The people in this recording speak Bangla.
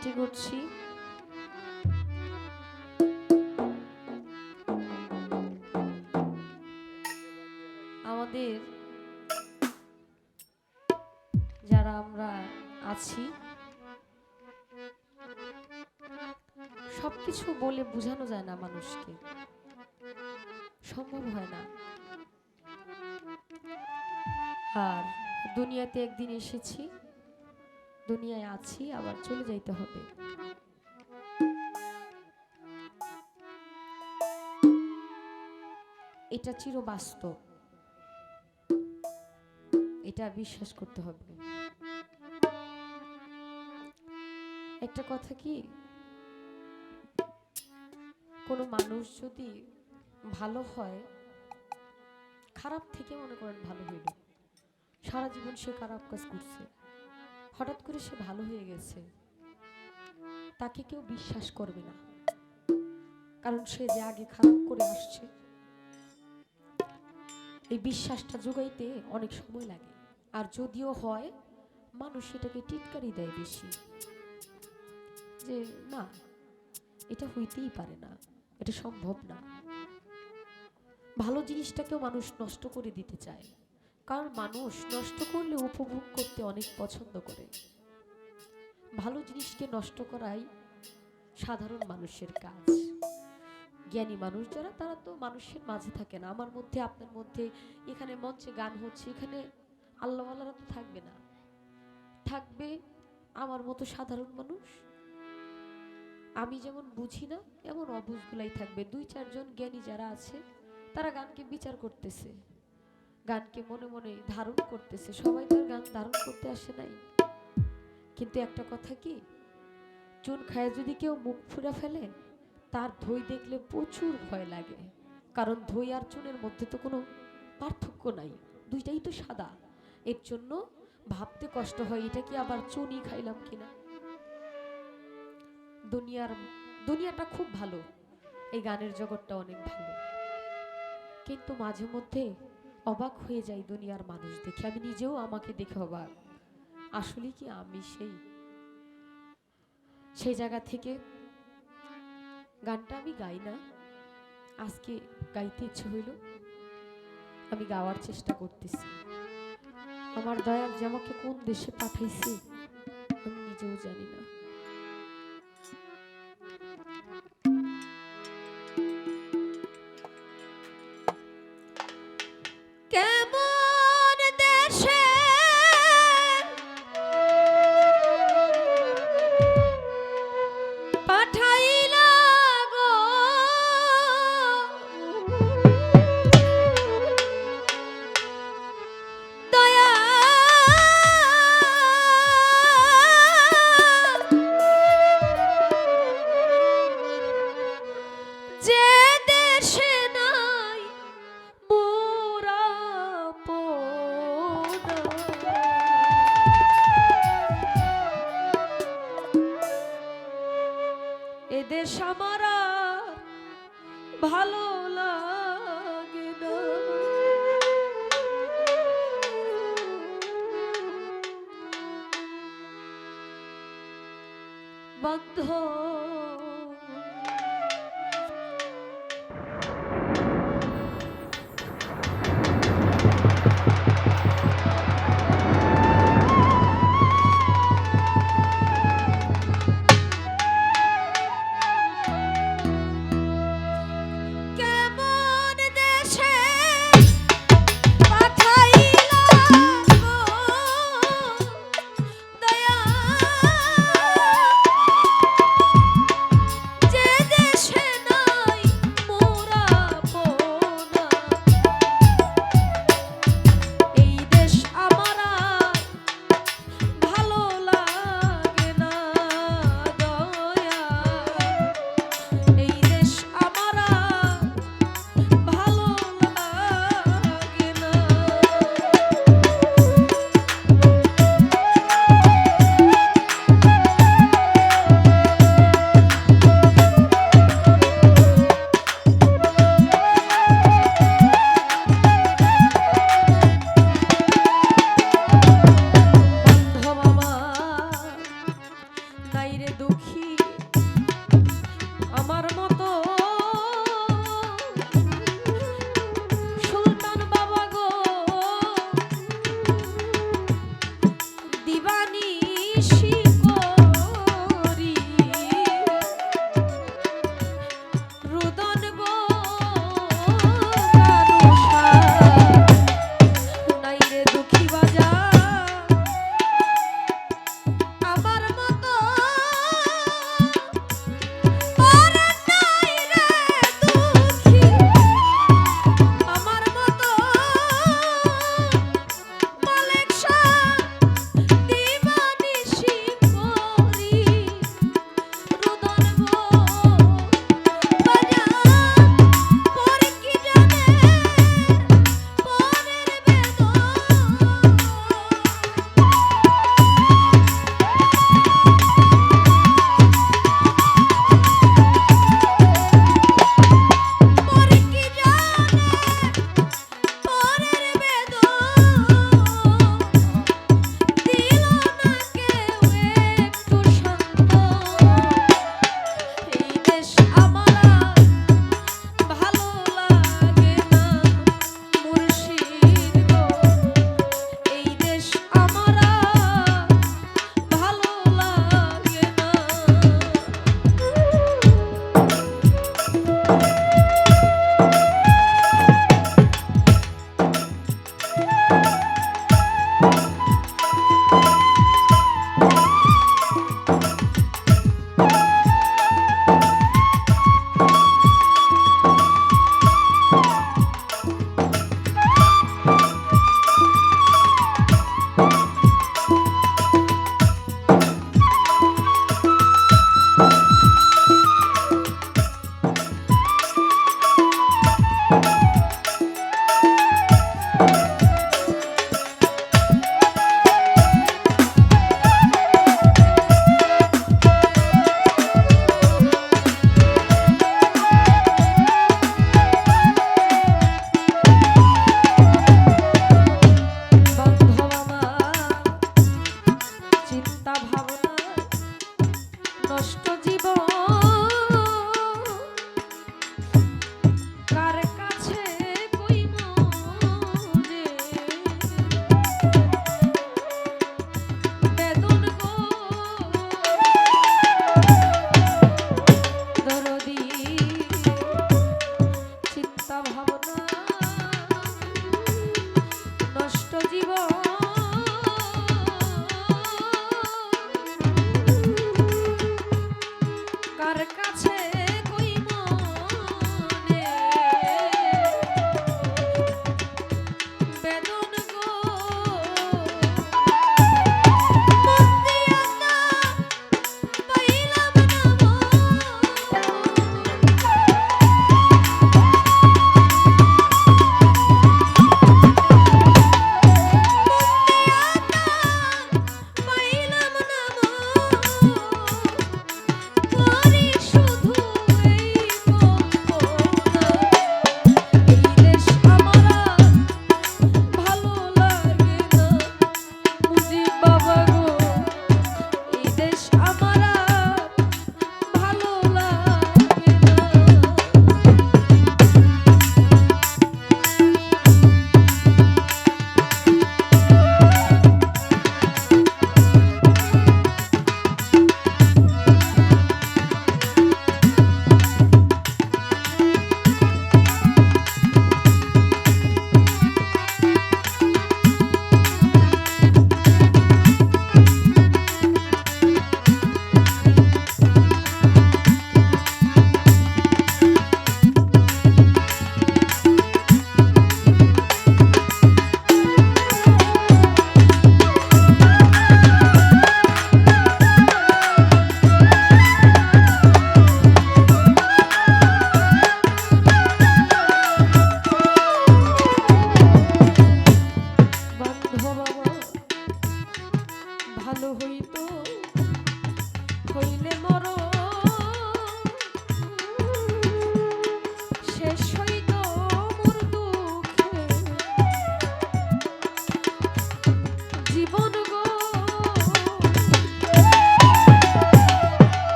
গানটি করছি। আমাদের যারা আমরা আছি, সবকিছু বলে বোঝানো যায় না মানুষকে। সম্ভব হয় না। আর দুনিয়াতে একদিন এসেছি। দুনিয়ায় আছি, আবার চলে যাইতে হবে। এটা চির বাস্তব এটা বিশ্বাস করতে হবে। একটা কথা কি? কোনো মানুষ যদি ভালো হয়, খারাপ থেকে মনে করেন ভালো হইল। সারা জীবন সে খারাপ কাজ করছে। হঠাৎ করে সে ভালো হয়ে গেছে। তাকে কেউ বিশ্বাস করবে না। কারণ সে যে আগে খারাপ করে আসছে, এই বিশ্বাসটা যোগাইতে অনেক সময় লাগে। আর যদিও হয়, মানুষ এটাকে টিটকারি দেয় বেশি। যে, না, এটা হইতেই পারে না, এটা সম্ভব না। ভালো জিনিসটাকেও মানুষ নষ্ট করে দিতে চায়। কারণ মানুষ নষ্ট করলে উপভোগ করতে অনেক পছন্দ করে। ভালো জিনিসকে নষ্ট করাই সাধারণ মানুষের কাজ। জ্ঞানী মানুষ যারা, তারা তো মানুষের মাঝে থাকে না। আমার মধ্যে, আপনার মধ্যে, এখানে মঞ্চে গান হচ্ছে, এখানে আল্লাহওয়ালারা তো থাকবে না। থাকবে আমার মতো সাধারণ মানুষ? আমি যেমন বুঝি না, এমন অবুঝগুলাই থাকবে। দুই, চারজন জ্ঞানী যারা আছে, তারা গানকে বিচার করতেছে। গানকে মনে মনে ধারণ করতেছে। সবাই তার গান ধারণ করতে আসে নাই। কিন্তু একটা কথা কি? চুন খায় যদি কেউ মুখ ফুরা ফেলে, তার ধই দেখলে প্রচুর ভয় লাগে। কারণ ধই আর চুনের মধ্যে তো কোনো পার্থক্য নাই। দুইটাই তো সাদা। এর জন্য ভাবতে কষ্ট হয়, এটা কি আবার চুনই খাইলাম কিনা? দুনিয়ার, দুনিয়াটা খুব ভালো। এই গানের জগৎটা অনেক ভালো। কিন্তু মাঝে মধ্যে অবাক হয়ে যাই দুনিয়ার মানুষ দেখে। আমি নিজেও আমাকে দেখে অবাক। আসলে কি আমি সেই? সেই জায়গা থেকে গানটা আমি গাই না। আজকে গাইতে ইচ্ছে হইল। আমি গাওয়ার চেষ্টা করতেছি। আমার দয়াল যে আমাকে কোন দেশে পাঠাইছে, আমি নিজেও জানি না। বন্ধ